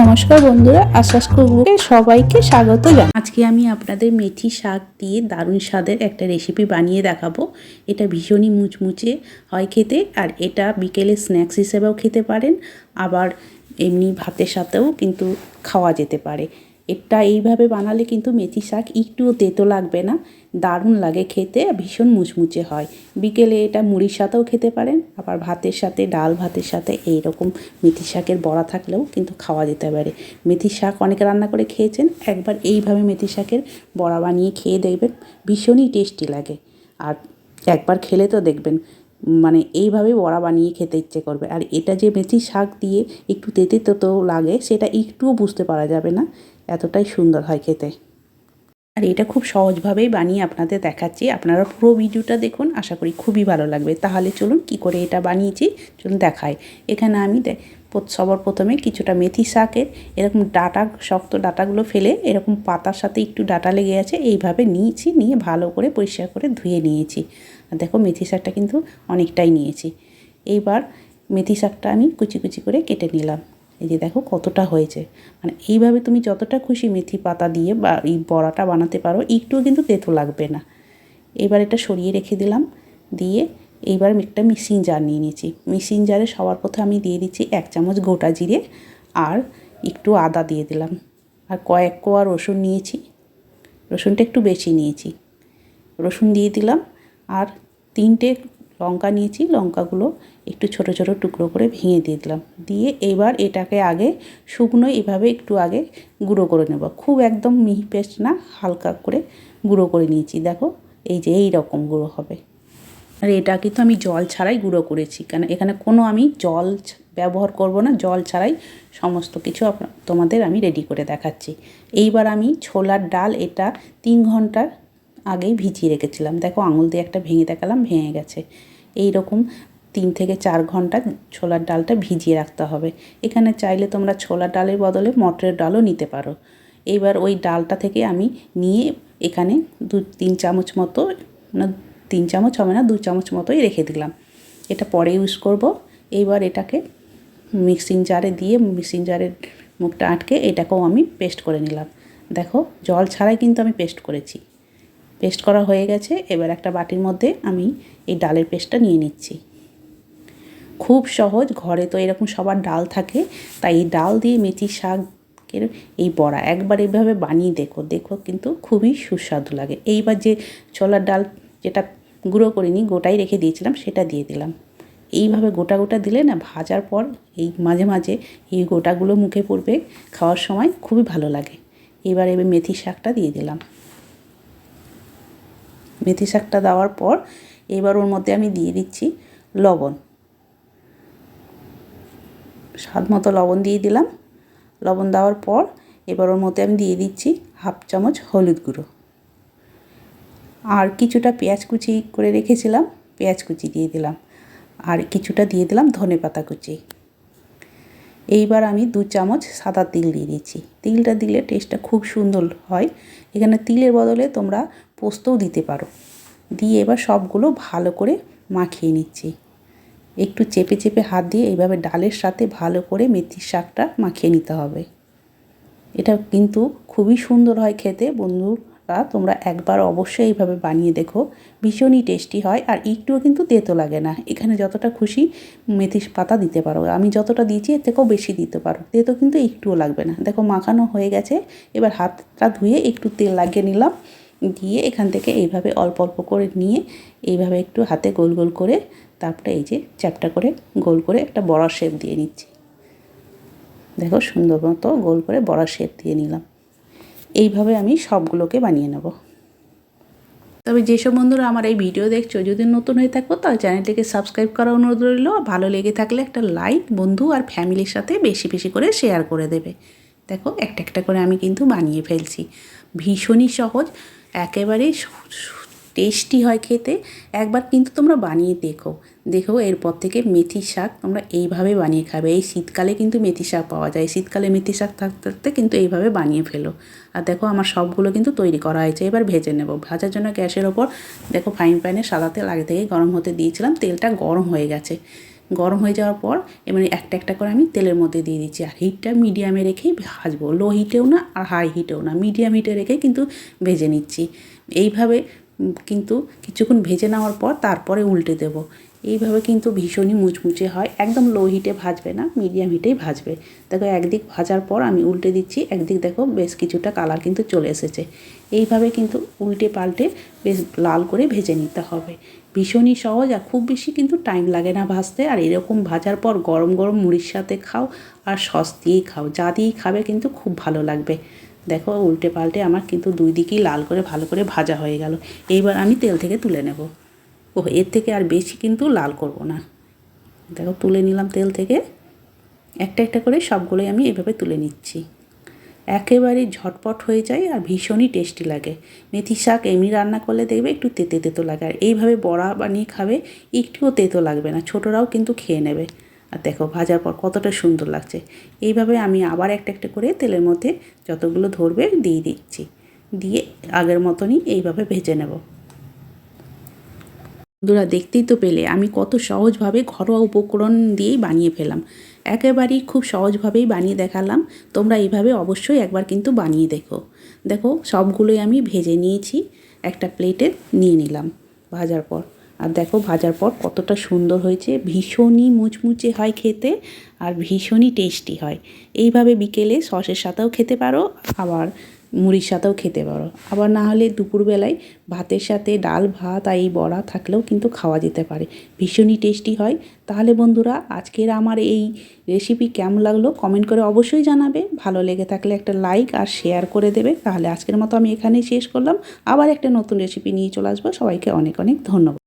নমস্কার বন্ধুরা আশ্বাস কুকুরকে সবাইকে স্বাগত জানাই আজকে আমি আপনাদের মেথি শাক দিয়ে দারুণ স্বাদের একটা রেসিপি বানিয়ে দেখাবো। এটা ভীষণই মুচমুচে হয় খেতে, আর এটা বিকেলে স্ন্যাক্স হিসেবেও খেতে পারেন, আবার এমনি ভাতের সাথেও কিন্তু খাওয়া যেতে পারে। এটা এইভাবে বানালে কিন্তু মেথি শাক একটুও তেতো লাগবে না। দারুণ লাগে খেতে, ভীষণ মুচমুচে হয়। বিকেলে এটা মুড়ির সাথেও খেতে পারেন, আবার ভাতের সাথে, ডাল ভাতের সাথে এই রকম মেথি শাকের বড়া থাকলেও কিন্তু খাওয়া যেতে পারে। মেথি শাক অনেকে রান্না করে খেয়েছেন, একবার এইভাবে মেথি শাকের বড়া বানিয়ে খেয়ে দেখবেন, ভীষণই টেস্টি লাগে। আর একবার খেলে তো দেখবেন মানে এইভাবে বড়া বানিয়ে খেতে ইচ্ছে করবে। আর এটা যে মেথি শাক দিয়ে একটু তেতে তেতো লাগে, সেটা একটুও বুঝতে পারা যাবে না। এতটাই সুন্দর হয় খেতে। আর এটা খুব সহজভাবেই বানিয়ে আপনাদের দেখাচ্ছি। আপনারা পুরো ভিডিওটা দেখুন, আশা করি খুবই ভালো লাগবে। তাহলে চলুন কি করে এটা বানিয়েছি, চলুন দেখাই। এখানে আমি সবার প্রথমে কিছুটা মেথি শাকের, এরকম ডাটা, শক্ত ডাটাগুলো ফেলে এরকম পাতার সাথে একটু ডাটা লেগে আছে, এইভাবে নিয়েছি, নিয়ে ভালো করে পরিষ্কার করে ধুয়ে নিয়েছি। আর দেখো মেথি শাকটা কিন্তু অনেকটাই নিয়েছি। এইবার মেথি শাকটা আমি কুচি কুচি করে কেটে নিলাম। এই যে দেখো কতটা হয়েছে। মানে এইভাবে তুমি যতটা খুশি মেথি পাতা দিয়ে বা এই বড়াটা বানাতে পারো, একটুও কিন্তু তেতো লাগবে না। এবার এটা সরিয়ে রেখে দিলাম, দিয়ে এইবার একটা মিক্সিং জার নিয়ে নিয়েছি। মিক্সিং জারে সবার প্রথমে আমি দিয়ে দিচ্ছি এক চামচ গোটা জিরে আর একটু আদা দিয়ে দিলাম। আর কয়েক কোয়া রসুন নিয়েছি, রসুনটা একটু বেশি নিয়েছি। রসুন দিয়ে দিলাম আর তিনটে লঙ্কা নিয়েছি, লঙ্কাগুলো একটু ছোট ছোট টুকরো করে ভেঙে দিয়ে দিলাম। দিয়ে এবার এটাকে আগে শুকনো এভাবে একটু আগে গুঁড়ো করে নেব। খুব একদম মিহি পেস্ট না, হালকা করে গুঁড়ো করে নিয়েছি। দেখো, এই যে এই রকম গুঁড়ো হবে। আর এটা কিন্তু আমি জল ছাড়াই গুঁড়ো করেছি। কেন এখানে কোনো আমি জল ব্যবহার করব না, জল ছাড়াই সমস্ত কিছু তোমাদের আমি রেডি করে দেখাচ্ছি। এইবার আমি ছোলার ডাল এটা তিন ঘণ্টার আগেই ভিজিয়ে রেখেছিলাম। দেখো, আঙুল দিয়ে একটা ভেঙে দেখালাম, ভেঙে গেছে। এই রকম তিন থেকে চার ঘণ্টা ছোলার ডালটা ভিজিয়ে রাখতে হবে। এখানে চাইলে তোমরা ছোলার ডালের বদলে মটরের ডালও নিতে পারো। এইবার ওই ডালটা থেকে আমি নিয়ে এখানে দু, তিন চামচ মতো, না, তিন চামচ হবে না, দু চামচ মতোই রেখে দিলাম। এটা পরে ইউজ করব। এইবার এটাকে মিক্সিং জারে দিয়ে মিক্সিং জারের মুখটা আটকে এটাকেও আমি পেস্ট করে নিলাম। দেখো, জল ছাড়াই কিন্তু আমি পেস্ট করেছি। পেস্ট করা হয়ে গেছে। এবার একটা বাটির মধ্যে আমি এই ডালের পেস্টটা নিয়ে নিচ্ছি। খুব সহজ, ঘরে তো এরকম সবার ডাল থাকে, তাই এই ডাল দিয়ে মেথি শাকের এই বড়া একবার এইভাবে বানিয়ে দেখো। দেখো কিন্তু খুবই সুস্বাদু লাগে। এইবার যে ছোলার ডাল যেটা গুঁড়ো করিনি, গোটাই রেখে দিয়েছিলাম, সেটা দিয়ে দিলাম। এইভাবে গোটা গোটা দিলে না ভাজার পর এই মাঝে মাঝে এই গোটাগুলো মুখে পড়বে, খাওয়ার সময় খুবই ভালো লাগে। এবার এবার মেথি শাকটা দিয়ে দিলাম। মেথি শাকটা দেওয়ার পর এবার ওর মধ্যে আমি দিয়ে দিচ্ছি লবণ। স্বাদ মতো লবণ দিয়ে দিলাম। লবণ দেওয়ার পর এবার ওর মধ্যে আমি দিয়ে দিচ্ছি হাফ চামচ হলুদ গুঁড়ো। আর কিছুটা পেঁয়াজ কুচি করে রেখেছিলাম, পেঁয়াজ কুচি দিয়ে দিলাম। আর কিছুটা দিয়ে দিলাম ধনে পাতা কুচি। এইবার আমি দু চামচ সাদা তিল দিয়ে দিচ্ছি। তিলটা দিলে টেস্টটা খুব সুন্দর হয়। এখানে তিলের বদলে তোমরা পোস্তও দিতে পারো। দিয়ে এবার সবগুলো ভালো করে মাখিয়ে নিচ্ছি। একটু চেপে চেপে হাত দিয়ে এইভাবে ডালের সাথে ভালো করে মেথির শাকটা মাখিয়ে নিতে হবে। এটা কিন্তু খুবই সুন্দর হয় খেতে। বন্ধুরা, তোমরা একবার অবশ্যই এইভাবে বানিয়ে দেখো। ভীষণই টেস্টি হয় আর একটুও কিন্তু তেতো লাগে না। এখানে যতটা খুশি মেথি পাতা দিতে পারো। আমি যতটা দিয়েছি, এর থেকেও বেশি দিতে পারো। তেতো কিন্তু একটুও লাগবে না। দেখো, মাখানো হয়ে গেছে। এবার হাতটা ধুয়ে একটু তেল লাগিয়ে নিলাম। দিয়ে এখান থেকে এইভাবে অল্প অল্প করে নিয়ে এইভাবে একটু হাতে গোল গোল করে তারপরে এই যে চ্যাপটা করে গোল করে একটা বড় শেপ দিয়ে নিচ্ছি। দেখো সুন্দর মতো গোল করে বড় শেপ দিয়ে নিলাম। এইভাবে আমি সবগুলোকে বানিয়ে নেব। তবে যেসব বন্ধুরা আমার এই ভিডিও দেখছ, যদি নতুন হয়ে থাকো তাহলে চ্যানেলটিকে সাবস্ক্রাইব করা অনুরোধ রইল। ভালো লেগে থাকলে একটা লাইক বন্ধু আর ফ্যামিলির সাথে বেশি বেশি করে শেয়ার করে দেবে। দেখো একটা একটা করে আমি কিন্তু বানিয়ে ফেলছি। ভীষণই সহজ। একেবারেই টেস্টি হয় খেতে। একবার কিন্তু তোমরা বানিয়ে দেখো। দেখো, এরপর থেকে মেথি শাক তোমরা এইভাবে বানিয়ে খাবে। এই শীতকালে কিন্তু মেথি শাক পাওয়া যায়। শীতকালে মেথি শাক থাকতে থাকতে কিন্তু এইভাবে বানিয়ে ফেলো। আর দেখো, আমার সবগুলো কিন্তু তৈরি করা হয়েছে। এবার ভেজে নেব। ভাজার জন্য গ্যাসের ওপর দেখো ফ্রাইং প্যানে সাদা তেল আগে থেকে গরম হতে দিয়েছিলাম। তেলটা গরম হয়ে গেছে। গরম হয়ে যাওয়ার পর এবারে একটা একটা করে আমি তেলের মধ্যে দিয়ে দিচ্ছি। আর হিটটা মিডিয়ামে রেখেই ভাজবো। লো হিটেও না আর হাই হিটেও না। মিডিয়াম হিটে রেখে কিন্তু ভেজে নিচ্ছি। এইভাবে কিন্তু কিছুক্ষণ ভেজে নেওয়ার পর তারপরে উল্টে দেব। এইভাবে কিন্তু ভীষণই মুচমুচে হয়। একদম লো হিটে ভাজবে না মিডিয়াম হিটেই ভাজবে। দেখো, একদিক ভাজার পর আমি উল্টে দিচ্ছি, একদিক দেখো বেশ কিছুটা কালার কিন্তু চলে এসেছে। এইভাবে কিন্তু উল্টে পাল্টে বেশ লাল করে ভেজে নিতে হবে। ভীষণই সহজ আর খুব বেশি কিন্তু টাইম লাগে না ভাজতে। আর এরকম ভাজার পর গরম গরম মুড়ির সাথে খাও আর সস দিয়েই খাও, যা দিয়েই খাবে কিন্তু খুব ভালো লাগবে। দেখো, উল্টে পাল্টে আমার কিন্তু দুই দিকেই লাল করে ভালো করে ভাজা হয়ে গেল। এইবার আমি তেল থেকে তুলে নেব। ও এর থেকে আর বেশি কিন্তু লাল করব না। দেখো, তুলে নিলাম তেল থেকে। একটা একটা করে সবগুলোই আমি এভাবে তুলে নিচ্ছি। একেবারে ঝটপট হয়ে যায় আর ভীষণই টেস্টি লাগে। মেথি শাক এমনি রান্না করলে দেখবে একটু তেতে তেতো লাগে। আর এইভাবে বড়া বানিয়ে খাবে, একটুও তেতো লাগবে না। ছোটরাও কিন্তু খেয়ে নেবে। আর দেখো, ভাজার পর কতটা সুন্দর লাগছে। এইভাবে আমি আবার একটা একটা করে তেলের মধ্যে যতগুলো ধরবে দিয়ে দিচ্ছি। দিয়ে আগের মতনই এইভাবে ভেজে নেব। বন্ধুরা দেখতেই তো পেলে, আমি কত সহজভাবে ঘরোয়া উপকরণ দিয়েই বানিয়ে ফেলাম একেবারেই খুব সহজভাবেই বানিয়ে দেখালাম। তোমরা এইভাবে অবশ্যই একবার কিন্তু বানিয়ে দেখো। দেখো, সবগুলোই আমি ভেজে নিয়েছি, একটা প্লেটে নিয়ে নিলাম ভাজার পর। আর দেখো, ভাজার পর কতটা সুন্দর হয়েছে, ভীষণই মুচমুচে হয় খেতে আর ভীষণই টেস্টি হয়। এইভাবে বিকেলে সসের সাথেও খেতে পারো, আবার মুড়ির সাথেও খেতে পারো। আবার না হলে দুপুরবেলায় ভাতের সাথে ডাল, ভাত আর এই বড়া থাকলেও কিন্তু খাওয়া যেতে পারে। ভীষণই টেস্টি হয়। তাহলে বন্ধুরা, আজকের আমার এই রেসিপি কেমন লাগল কমেন্ট করে অবশ্যই জানাবে। ভালো লেগে থাকলে একটা লাইক আর শেয়ার করে দেবে। তাহলে আজকের মতো আমি এখানেই শেষ করলাম। আবার একটা নতুন রেসিপি নিয়ে চলে আসব। সবাইকে অনেক অনেক ধন্যবাদ।